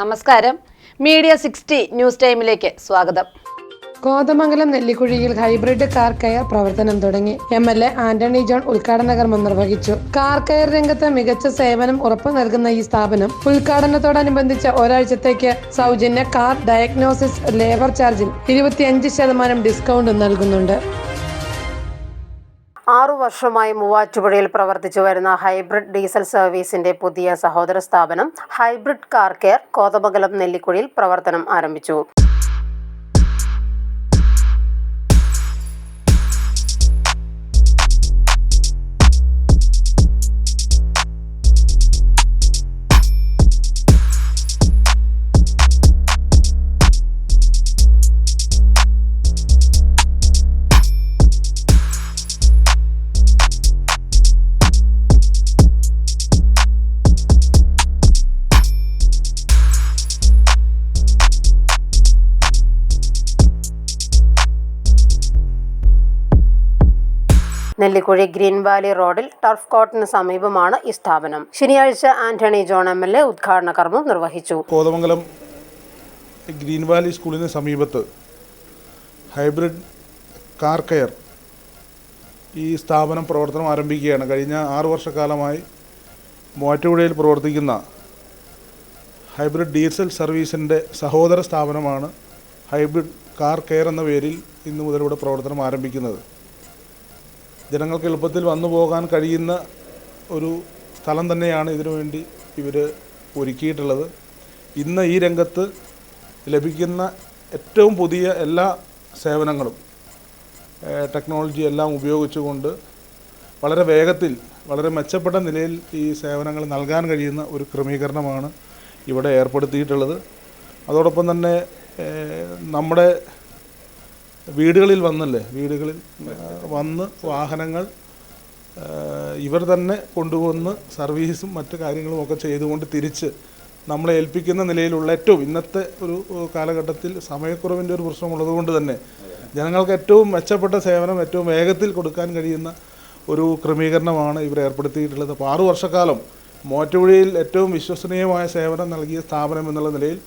നമസ്കാരം. Media sixty news ടൈമിലേക്ക് സ്വാഗതം. കോതമംഗലം നെല്ലിക്കുഴിയിൽ ഹൈബ്രിഡ് കാർ കെയർ പ്രവർത്തനം തുടങ്ങി. M L A Antony John ഉദ്ഘാടന കർമ്മം നിർവഹിച്ചു. കാർ കെയർ രംഗത്ത് മികച്ച സേവനം ഉറപ്പു നൽകുന്ന ഈ സ്ഥാപനം ഉദ്ഘാടനത്തോടനുബന്ധിച്ച് ഒരാഴ്ചത്തേക്ക് സൗജന്യ കാർ ഡയഗ്നോസിസ് ലേബർ ചാർജിൽ ഇരുപത്തിയഞ്ച് ശതമാനം ഡിസ്കൗണ്ട് നൽകുന്നുണ്ട്. വർഷമായി മൂവാറ്റുപുഴയിൽ പ്രവർത്തിച്ചു വരുന്ന ഹൈബ്രിഡ് ഡീസൽ സർവീസിന്റെ പുതിയ സഹോദര സ്ഥാപനം ഹൈബ്രിഡ് കാർ കെയർ കോതമംഗലം നെല്ലിക്കുഴിയിൽ പ്രവർത്തനം ആരംഭിച്ചു. നെല്ലിക്കുഴി ഗ്രീൻ വാലി റോഡിൽ ടർഫ് കോർട്ടിന് സമീപമാണ് ഈ സ്ഥാപനം. ശനിയാഴ്ച Antony John M L A ഉദ്ഘാടന കർമ്മം നിർവഹിച്ചു. കോതമംഗലം ഗ്രീൻ വാലി സ്കൂളിന് സമീപത്ത് ഹൈബ്രിഡ് കാർ കെയർ ഈ സ്ഥാപനം പ്രവർത്തനം ആരംഭിക്കുകയാണ്. കഴിഞ്ഞ ആറു വർഷക്കാലമായി മൂവാറ്റുപുഴയിൽ പ്രവർത്തിക്കുന്ന ഹൈബ്രിഡ് ഡീസൽ സർവീസിന്റെ സഹോദര സ്ഥാപനമാണ് ഹൈബ്രിഡ് കാർ കെയർ എന്ന പേരിൽ ഇന്നു മുതൽ ഇവിടെ പ്രവർത്തനം ആരംഭിക്കുന്നത്. ജനങ്ങൾക്ക് എളുപ്പത്തിൽ വന്നു പോകാൻ കഴിയുന്ന ഒരു സ്ഥലം തന്നെയാണ് ഇതിനു വേണ്ടി ഇവർ ഒരുക്കിയിട്ടുള്ളത്. ഇന്ന് ഈ രംഗത്ത് ലഭിക്കുന്ന ഏറ്റവും പുതിയ എല്ലാ സേവനങ്ങളും ടെക്നോളജി എല്ലാം ഉപയോഗിച്ചുകൊണ്ട് വളരെ വേഗത്തിൽ വളരെ മെച്ചപ്പെട്ട നിലയിൽ ഈ സേവനങ്ങൾ നൽകാൻ കഴിയുന്ന ഒരു ക്രമീകരണമാണ് ഇവിടെ ഏർപ്പെടുത്തിയിട്ടുള്ളത്. അതോടൊപ്പം തന്നെ നമ്മുടെ വീടുകളിൽ വന്നല്ലേ? വീടുകളിൽ വന്ന് വാഹനങ്ങൾ ഇവർ തന്നെ കൊണ്ടുവന്ന് സർവീസും മറ്റു കാര്യങ്ങളും ഒക്കെ ചെയ്തുകൊണ്ട് തിരിച്ച് നമ്മളെ ഏൽപ്പിക്കുന്ന നിലയിലുള്ള ഏറ്റവും ഇന്നത്തെ ഒരു കാലഘട്ടത്തിൽ സമയക്കുറവിന്റെ ഒരു പ്രശ്നമുള്ളത് കൊണ്ട് തന്നെ ജനങ്ങൾക്ക് ഏറ്റവും മെച്ചപ്പെട്ട സേവനം ഏറ്റവും വേഗത്തിൽ കൊടുക്കാൻ കഴിയുന്ന ഒരു ക്രമീകരണമാണ് ഇവർ ഏർപ്പെടുത്തിയിട്ടുള്ളത്. അപ്പോൾ ആറു വർഷക്കാലം മോറ്റുപുഴയിൽ ഏറ്റവും വിശ്വസനീയമായ സേവനം നൽകിയ സ്ഥാപനം എന്നുള്ള നിലയിൽ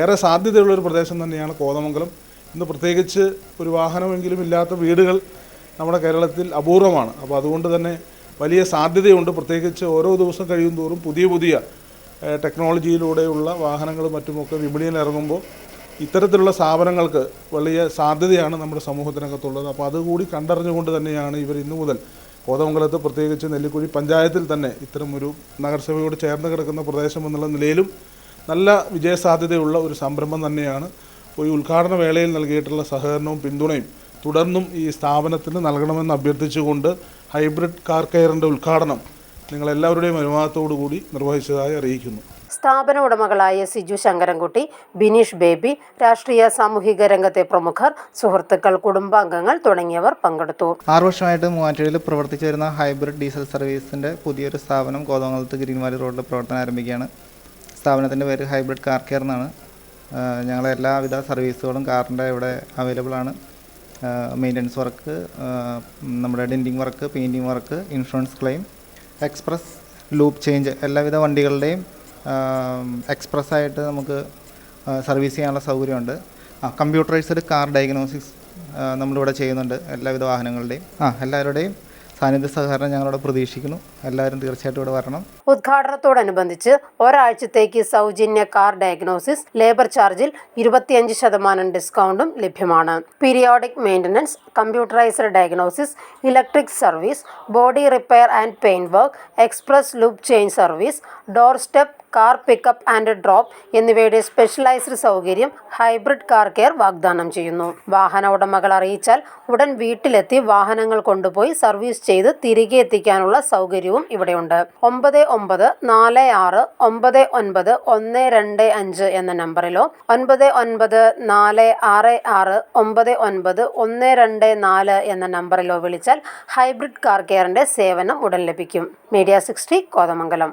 ഏറെ സാധ്യതയുള്ള ഒരു പ്രദേശം തന്നെയാണ് കോതമംഗലം. ഇന്ന് പ്രത്യേകിച്ച് ഒരു വാഹനമെങ്കിലും ഇല്ലാത്ത വീടുകൾ നമ്മുടെ കേരളത്തിൽ അപൂർവമാണ്. അപ്പോൾ അതുകൊണ്ട് തന്നെ വലിയ സാധ്യതയുണ്ട്. പ്രത്യേകിച്ച് ഓരോ ദിവസം കഴിയും തോറും പുതിയ പുതിയ ടെക്നോളജിയിലൂടെയുള്ള വാഹനങ്ങളും മറ്റുമൊക്കെ വിപണിയിൽ ഇറങ്ങുമ്പോൾ ഇത്തരത്തിലുള്ള സ്ഥാപനങ്ങൾക്ക് വലിയ സാധ്യതയാണ് നമ്മുടെ സമൂഹത്തിനകത്തുള്ളത്. അപ്പോൾ അതുകൂടി കണ്ടറിഞ്ഞുകൊണ്ട് തന്നെയാണ് ഇവർ ഇന്നു മുതൽ കോതമംഗലത്ത് പ്രത്യേകിച്ച് നെല്ലിക്കുഴി പഞ്ചായത്തിൽ തന്നെ ഇത്തരം ഒരു നഗരസഭയോട് ചേർന്ന് കിടക്കുന്ന പ്രദേശം എന്നുള്ള നിലയിലും നല്ല വിജയസാധ്യതയുള്ള ഒരു സംരംഭം തന്നെയാണ് ഈ ഉദ്ഘാടന വേളയിൽ നൽകിയിട്ടുള്ള സഹകരണവും പിന്തുണയും തുടർന്നും ഈ സ്ഥാപനത്തിന് നൽകണമെന്ന് അഭ്യർത്ഥിച്ചുകൊണ്ട് ഹൈബ്രിഡ് കാർ കെയറിന്റെ ഉദ്ഘാടനം നിങ്ങളെല്ലാവരുടെയും അനുവാദത്തോടു കൂടി നിർവഹിച്ചതായി അറിയിക്കുന്നു. സ്ഥാപന ഉടമകളായ സിജു ശങ്കരൻകുട്ടി ബിനീഷ് ബേബി രാഷ്ട്രീയ സാമൂഹിക രംഗത്തെ പ്രമുഖർ സുഹൃത്തുക്കൾ കുടുംബാംഗങ്ങൾ തുടങ്ങിയവർ പങ്കെടുത്തു. ആറു വർഷമായിട്ട് മൂവാറ്റുപുഴയിൽ പ്രവർത്തിച്ചു വരുന്ന ഹൈബ്രിഡ് ഡീസൽ സർവീസിന്റെ പുതിയൊരു സ്ഥാപനം കോതമംഗലത്ത് ഗ്രീൻ വാലി റോഡിൽ പ്രവർത്തനം ആരംഭിക്കുകയാണ്. സ്ഥാപനത്തിന്റെ പേര് ഹൈബ്രിഡ് കാർ കെയർ എന്നാണ്. ഞങ്ങളെ എല്ലാവിധ സർവീസുകളും കാറിന്റെ ഇവിടെ അവൈലബിൾ ആണ്. മെയിന്റനൻസ് വർക്ക് നമ്മുടെ denting work painting work insurance claim express loop change എല്ലാവിധ വണ്ടികളുടെയും എക്സ്പ്രസ് ആയിട്ട് നമുക്ക് സർവീസ് ചെയ്യാനുള്ള സൗകര്യമുണ്ട്. ആ കമ്പ്യൂട്ടറൈസ്ഡ് കാർ ഡയഗ്നോസിസ് നമ്മളിവിടെ ചെയ്യുന്നുണ്ട് എല്ലാവിധ വാഹനങ്ങളുടെയും. ആ എല്ലാവരുടെയും സാന്നിധ്യ സഹകരണം ഞങ്ങളോട് പ്രതീക്ഷിക്കുന്നു. എല്ലാവരും തീർച്ചയായിട്ടും ഇവിടെ വരണം. ഉദ്ഘാടനത്തോടനുബന്ധിച്ച് ഒരാഴ്ചത്തേക്ക് സൗജന്യ കാർ ഡയഗ്നോസിസ് ലേബർ ചാർജിൽ ഇരുപത്തിയഞ്ച് ശതമാനം ഡിസ്കൗണ്ടും ലഭ്യമാണ്. Periodic maintenance computerised diagnosis electric service body repair and paint work express loop chain service doorstep car pickup and drop എന്നിവയുടെ സ്പെഷ്യലൈസ്ഡ് സൗകര്യം ഹൈബ്രിഡ് കാർ കെയർ വാഗ്ദാനം ചെയ്യുന്നു. വാഹന ഉടമകൾ അറിയിച്ചാൽ ഉടൻ വീട്ടിലെത്തി വാഹനങ്ങൾ കൊണ്ടുപോയി സർവീസ് ചെയ്ത് തിരികെ എത്തിക്കാനുള്ള സൗകര്യവും ഇവിടെയുണ്ട്. ഒമ്പത് ഒമ്പത് നാല് ആറ് ഒമ്പത് ഒൻപത് ഒന്ന് രണ്ട് അഞ്ച് എന്ന നമ്പറിലോ ഒൻപത് ഒൻപത് നാല് ആറ് ആറ് ഒമ്പത് ഒൻപത് ഒന്ന് രണ്ട് നാല് എന്ന നമ്പറിലോ വിളിച്ചാൽ ഹൈബ്രിഡ് കാർ കെയറിന്റെ സേവനം ഉടൻ ലഭിക്കും. Media sixty Kothamangalam.